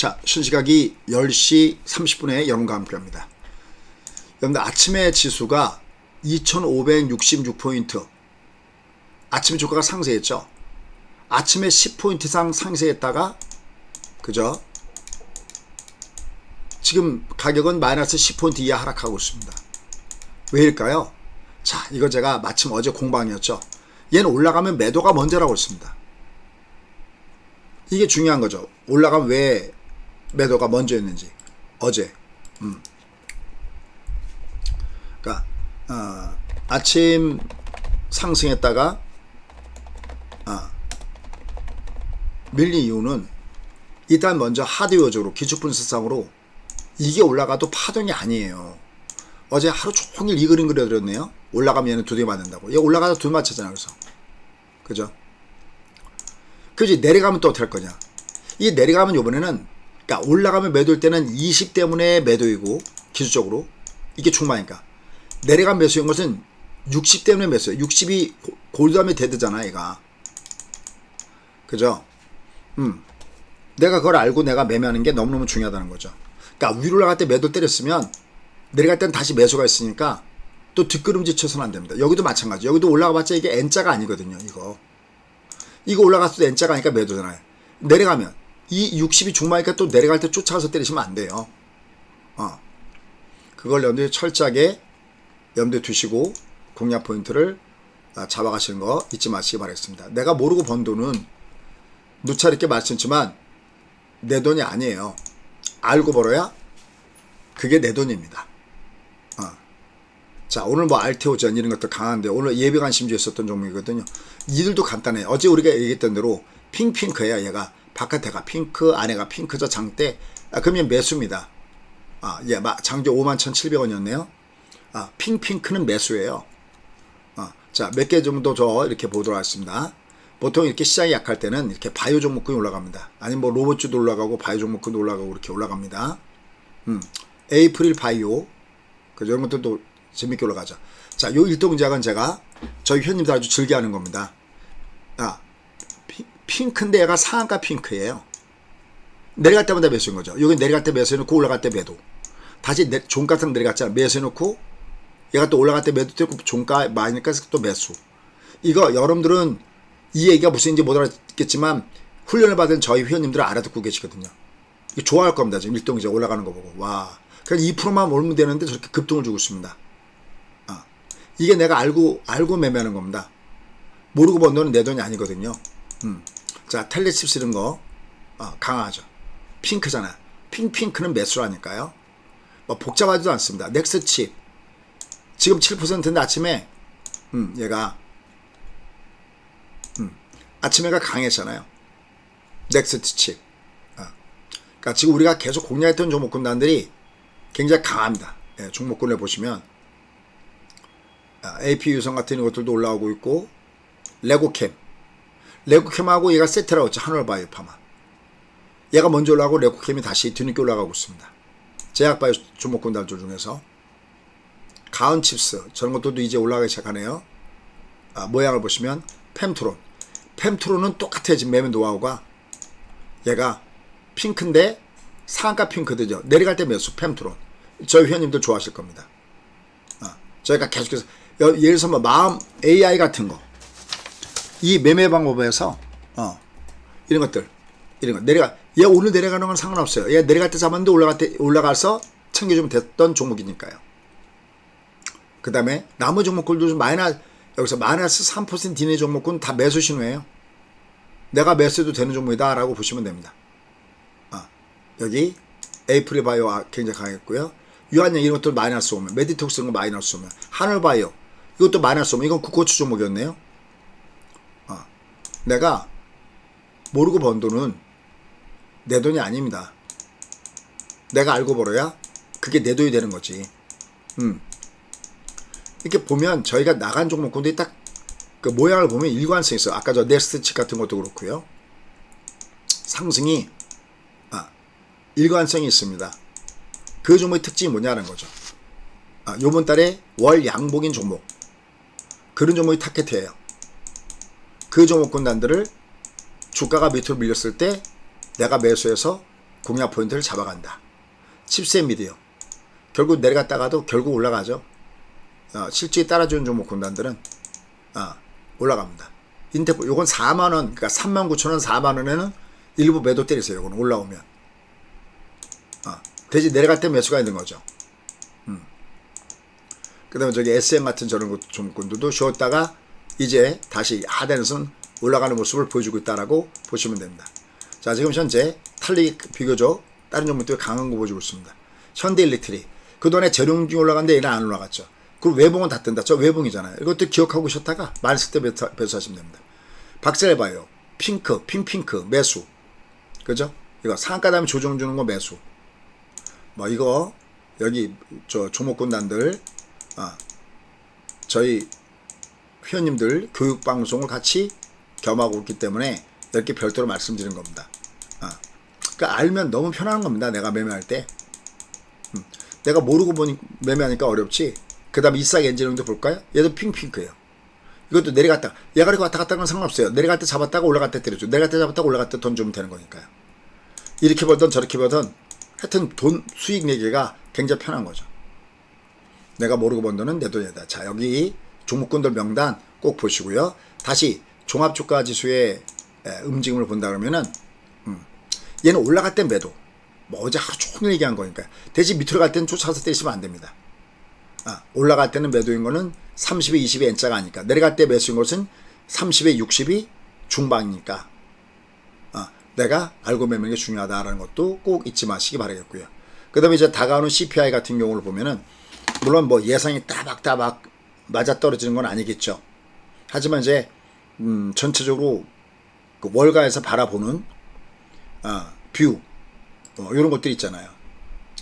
자, 순시각이 10시 30분에 여러분과 함께 합니다. 여러분들 아침에 지수가 2566포인트. 아침에 주가가 상승했죠. 아침에 10포인트 이상 상승했다가 그죠? 지금 가격은 마이너스 10포인트 이하 하락하고 있습니다. 왜일까요? 자, 이거 제가 마침 어제 공방이었죠. 얘는 올라가면 매도가 먼저라고 했습니다. 이게 중요한 거죠. 올라가면 왜 매도가 먼저였는지. 어제. 음. 그러니까 어, 아침 상승했다가 아, 밀린 이유는 일단 먼저 하드웨어적으로 기축분석상으로 이게 올라가도 파동이 아니에요. 어제 하루 종일 이 그림 그려드렸네요. 올라가면 얘는 두 대 맞는다고. 얘 올라가다 두대 맞췄잖아. 그래서. 그죠? 그지 내려가면 또 어떻게 할 거냐. 이 내려가면 요번에는 그러니까 올라가면 매도일 때는 20 때문에 매도이고 기술적으로 이게 중마니까 내려간 매수인 것은 60 때문에 매수예요. 60이 골드하면 데드잖아, 얘가. 그죠? 음. 내가 그걸 알고 내가 매매하는 게 너무너무 중요하다는 거죠. 그러니까 위로 올라갈 때 매도 때렸으면 내려갈 때는 다시 매수가 있으니까 또 뒷걸음질 쳐서는 안 됩니다. 여기도 마찬가지. 여기도 올라가봤자 이게 N자가 아니거든요. 이거. 이거 올라갔을 때 N자가 아니까 매도잖아요. 내려가면 이 60이 중마니까 또 내려갈 때 쫓아가서 때리시면 안 돼요. 어. 그걸 염두에 철저하게 염두에 두시고 공략 포인트를 아, 잡아가시는 거 잊지 마시기 바라겠습니다. 내가 모르고 번 돈은 누차 이렇게 말씀했지만 내 돈이 아니에요. 알고 벌어야 그게 내 돈입니다. 어. 자 오늘 뭐 알테오전 이런 것도 강한데 오늘 예비관 심주에 있었던 종목이거든요. 이들도 간단해요. 어제 우리가 얘기했던 대로 핑핑크야 얘가 바깥에가 핑크 안에가 핑크죠 장대 아, 그러면 매수입니다. 아, 예, 마- 장조 51,700원이었네요. 아, 핑핑크는 매수예요. 아, 자, 몇 개 정도 저 이렇게 보도록 하겠습니다. 보통 이렇게 시장이 약할 때는 이렇게 바이오 종목군이 올라갑니다. 아니면 뭐 로봇주도 올라가고 바이오 종목군도 올라가고 이렇게 올라갑니다. 음, 에이프릴 바이오. 그 이런 것들도 재밌게 올라가죠. 자, 요 일동작은 제가 저희 회원님들 아주 즐겨 하는 겁니다. 아, 피- 핑크인데 얘가 상한가 핑크예요. 내려갈 때마다 매수인 거죠. 여기 내려갈 때 매수해놓고 올라갈 때 매도. 다시 내, 종가상 내려갔잖아. 매수해놓고 얘가 또 올라갈 때 매도 되고 종가 많으니까 또 매수. 이거 여러분들은 이 얘기가 무슨인지 못 알아듣겠지만 훈련을 받은 저희 회원님들은 알아듣고 계시거든요. 좋아할 겁니다. 지금 일동 이제 올라가는 거 보고. 와. 그냥 2%만 올면 되는데 저렇게 급등을 주고 있습니다. 아. 이게 내가 알고, 알고 매매하는 겁니다. 모르고 번 돈은 내 돈이 아니거든요. 음. 자, 텔레칩스 이런 거, 어, 강하죠. 핑크잖아. 핑핑크는 매수라니까요. 뭐 복잡하지도 않습니다. 넥스 칩. 지금 7%인데 아침에, 음, 얘가, 음, 아침에가 강했잖아요. 넥스트 칩. 어. 그러니까 지금 우리가 계속 공략했던 종목군단들이 굉장히 강합니다. 예, 종목군을 보시면, 아, AP 유성 같은 것들도 올라오고 있고, 레고캠. 레고캠하고 얘가 세트라고 했죠. 한올바이오파마. 얘가 먼저 올라가고 레고캠이 다시 뒤늦게 올라가고 있습니다. 제약바이오 주목군단들 중에서. 가은칩스. 저런 것들도 이제 올라가기 시작하네요. 아, 모양을 보시면 펜트론. 펜트론은 똑같아요. 지금 매매 노하우가. 얘가 핑크인데 상한가 핑크들죠. 내려갈 때 매수 펜트론. 저희 회원님들 좋아하실 겁니다. 아, 저희가 계속해서 여- 예를 들어서 뭐 마음 AI 같은 거. 이 매매 방법에서 어, 이런 것들 이런 거 내려가 얘 오늘 내려가는 건 상관없어요. 얘 내려갈 때 잡았는데 올라갈 때 올라가서 챙겨주면 됐던 종목이니까요. 그 다음에 나머지 종목들도 좀 마이너스 여기서 마이너스 3% 이내 종목은 다 매수 신호예요. 내가 매수해도 되는 종목이다 라고 보시면 됩니다. 아, 여기 에이프릴 바이오 아, 굉장히 강했고요. 유한양 이런 것도 마이너스 오면 메디톡스 이런 거 마이너스 오면 하늘 바이오 이것도 마이너스 오면 이건 국고추 종목이었네요. 내가 모르고 번 돈은 내 돈이 아닙니다. 내가 알고 벌어야 그게 내 돈이 되는 거지. 음. 이렇게 보면 저희가 나간 종목군들이 딱 그 모양을 보면 일관성 있어요. 아까 저 넥스트 칩 같은 것도 그렇고요. 상승이 아, 일관성이 있습니다. 그 종목의 특징이 뭐냐는 거죠. 아, 요번 달에 월 양복인 종목. 그런 종목이 타켓이에요. 그 종목군단들을 주가가 밑으로 밀렸을 때 내가 매수해서 공략 포인트를 잡아간다. 칩셋 미디어. 결국 내려갔다가도 결국 올라가죠. 어, 실제 따라주는 종목 군단들은 어, 올라갑니다. 인테포 요건 4만 원, 그러니까 3만 9천 원, 4만 원에는 일부 매도 때리세요. 요건 올라오면. 어, 대신 내려갈 때 매수가 있는 거죠. 음. 그다음에 저기 SM 같은 저런 것 종목군들도 쉬었다가 이제 다시 하단에서는 올라가는 모습을 보여주고 있다라고 보시면 됩니다. 자, 지금 현재 탈리 비교적 다른 종목들이 강한 거 보여주고 있습니다. 현대 일렉트릭 그동안에 재룡중 올라갔는데 얘는 안 올라갔죠. 그리고 외봉은 다 뜬다. 저 외봉이잖아요. 이것도 기억하고 계셨다가 말했을 때 매수, 매수하시면 됩니다. 박셀바이오, 핑크, 핑핑크, 매수. 그죠? 이거 상가 다음에 조정 주는 거 매수. 뭐 이거 여기 저 조목군단들 아 저희 회원님들 교육 방송을 같이 겸하고 있기 때문에 이렇게 별도로 말씀드리는 겁니다. 아, 그러니까 알면 너무 편한 겁니다. 내가 매매할 때. 음, 내가 모르고 보니 매매하니까 어렵지. 그다음 에 이싹 엔지니어도 볼까요? 얘도 핑핑크예요. 이것도 내려갔다. 얘가 이렇게 왔다 갔다 하는 건 상관없어요. 내려갈 때 잡았다가 올라갈 때 때려줘. 내려갈 때 잡았다가 올라갈 때 돈 주면 되는 거니까요. 이렇게 벌던 저렇게 벌던 하여튼 돈 수익 내기가 굉장히 편한 거죠. 내가 모르고 번 돈은 내 돈이다. 자, 여기 종목군들 명단 꼭 보시고요. 다시 종합주가 지수의 에, 움직임을 본다 그러면은 음, 얘는 올라갈 땐 매도. 뭐 어제 하루 종일 얘기한 거니까. 대신 밑으로 갈 때는 쫓아가서 때리시면 안 됩니다. 아, 올라갈 때는 매도인 거는 30에 20에 N자가 아니까. 내려갈 때 매수인 것은 30에 60이 중방이니까. 아, 내가 알고 매매는 게 중요하다라는 것도 꼭 잊지 마시기 바라겠고요. 그 다음에 이제 다가오는 CPI 같은 경우를 보면은, 물론 뭐 예상이 따박따박 맞아 떨어지는 건 아니겠죠. 하지만 이제, 음, 전체적으로 그 월가에서 바라보는, 아, 뷰, 뭐 이런 것들 있잖아요.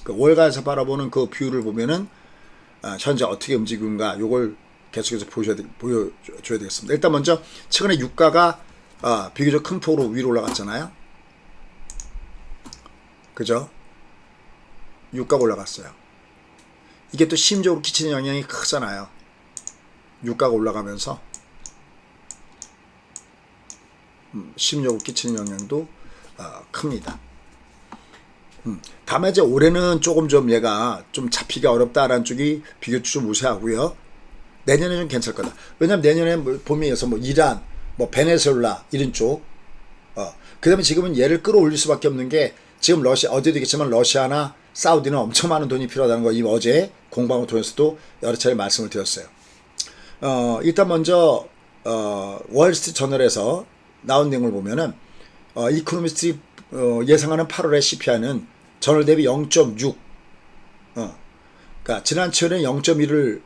그 월가에서 바라보는 그 뷰를 보면은, 아, 현재 어떻게 움직이는가 요걸 계속해서 보셔야 되, 보여줘야 되겠습니다. 일단 먼저 최근에 유가가 아, 비교적 큰 폭으로 위로 올라갔잖아요. 그죠? 유가가 올라갔어요. 이게 또 심적으로 끼치는 영향이 크잖아요. 유가가 올라가면서 음, 심적으로 끼치는 영향도 어, 큽니다. 음, 다만 이제 올해는 조금 좀 얘가 좀 잡히기가 어렵다라는 쪽이 비교적 좀 우세하고요. 내년에 좀 괜찮을 거다. 왜냐면 내년에 뭐 봄에서 뭐 이란, 뭐 베네수엘라 이런 쪽, 어, 그다음에 지금은 얘를 끌어올릴 수밖에 없는 게 지금 러시아 어제도 얘기했지만 러시아나 사우디는 엄청 많은 돈이 필요하다는 거 이 어제 공방을 통해서도 여러 차례 말씀을 드렸어요. 어, 일단 먼저 어, 월스트리트 저널에서 나온 내용을 보면은 어, 이코노미스트 어, 예상하는 8월의 CPI는 전월 대비 0.6. 어, 그러니까 지난 7월에는 0.1을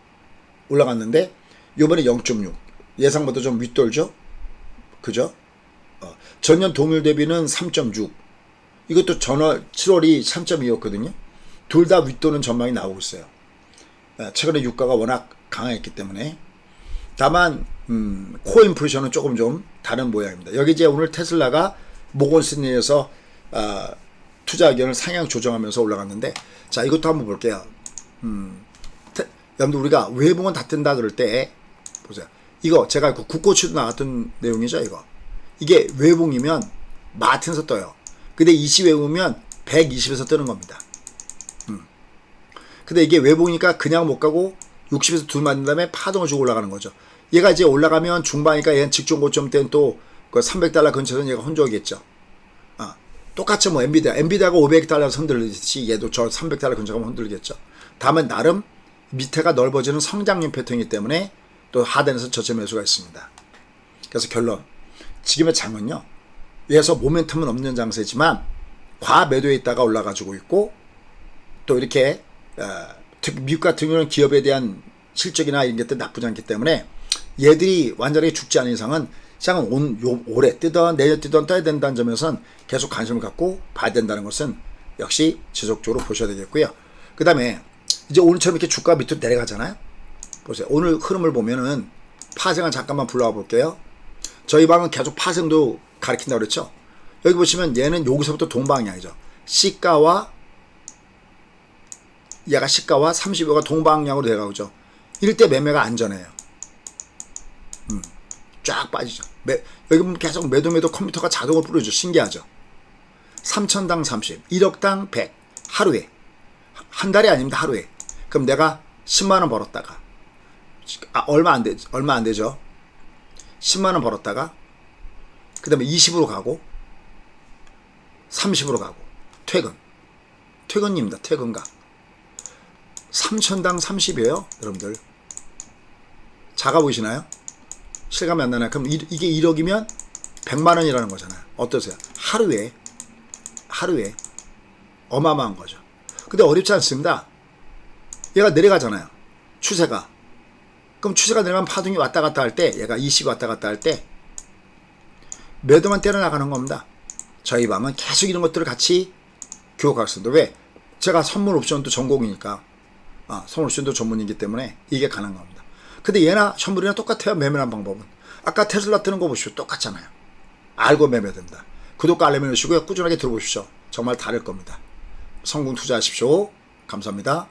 올라갔는데 이번에 0.6. 예상보다 좀 윗돌죠. 그죠? 어, 전년 동일 대비는 3.6. 이것도 전월 7월이 3.2였거든요. 둘 다 윗도는 전망이 나오고 있어요. 어, 최근에 유가가 워낙 강했기 때문에. 다만 음, 코 인플레이션은 조금 좀 다른 모양입니다. 여기 이제 오늘 테슬라가 모건스니에서 어, 투자 의견을 상향 조정하면서 올라갔는데 자 이것도 한번 볼게요. 음, 테, 여러분들 우리가 외봉은 다 뜬다 그럴 때 보세요. 이거 제가 그 국고치도 나왔던 내용이죠 이거. 이게 외봉이면 마틴에서 떠요. 근데 이시 외우면 120에서 뜨는 겁니다. 음. 근데 이게 외봉이니까 그냥 못 가고 60에서 둘 맞는 다음에 파동을 주고 올라가는 거죠. 얘가 이제 올라가면 중반이니까 얘는 직전 고점 때는 또 그 300달러 근처에서 얘가 혼조하겠죠. 아, 똑같이 뭐 엔비디아, 엔비디아가 500달러 흔들듯이 얘도 저 300달러 근처 가면 흔들겠죠. 다만 나름 밑에가 넓어지는 성장률 패턴이기 때문에 또 하단에서 저점 매수가 있습니다. 그래서 결론. 지금의 장은요. 위에서 모멘텀은 없는 장세지만 과매도에 있다가 올라가지고 있고 또 이렇게 어, 미국 같은 경우는 기업에 대한 실적이나 이런 것들 나쁘지 않기 때문에 얘들이 완전히 죽지 않은 이상은 시장은 온, 요, 올해 뜨던 내년 뜨던 떠야 된다는 점에서는 계속 관심을 갖고 봐야 된다는 것은 역시 지속적으로 보셔야 되겠고요. 그 다음에 이제 오늘처럼 이렇게 주가 밑으로 내려가잖아요. 보세요. 오늘 흐름을 보면은 파생을 잠깐만 불러와 볼게요. 저희 방은 계속 파생도 가리킨다고 그랬죠. 여기 보시면 얘는 여기서부터 동방향이죠. 시가와 얘가 시가와 30여가 동방향으로 내려가죠. 이럴 때 매매가 안전해요. 음, 쫙 빠지죠. 매, 여기 보면 계속 매도 매도 컴퓨터가 자동으로 뿌려줘. 신기하죠. 3천당 30, 1억당 100 하루에 한 달이 아닙니다 하루에 그럼 내가 10만 원 벌었다가 아 얼마 안 되, 얼마 안 되죠 10만 원 벌었다가 그 다음에 20으로 가고 30으로 가고 퇴근 퇴근입니다 퇴근각 3천당 30이에요 여러분들. 작아 보이시나요? 실감이 안 나나요? 그럼 이, 이게 1억이면 100만 원이라는 거잖아요. 어떠세요? 하루에 하루에 어마어마한 거죠. 근데 어렵지 않습니다. 얘가 내려가잖아요. 추세가. 그럼 추세가 내려가면 파동이 왔다 갔다 할 때 얘가 20 왔다 갔다 할 때 매도만 때려 나가는 겁니다. 저희 방은 계속 이런 것들을 같이 교육하겠습니다 왜? 제가 선물 옵션도 전공이니까 아, 선물 옵션도 전문이기 때문에 이게 가능한 겁니다. 근데 얘나 선물이나 똑같아요 매매하는 방법은. 아까 테슬라 뜨는 거 보십시오. 똑같잖아요. 알고 매매됩니다. 구독과 알림 해주시고요. 꾸준하게 들어보십시오. 정말 다를 겁니다. 성공 투자하십시오. 감사합니다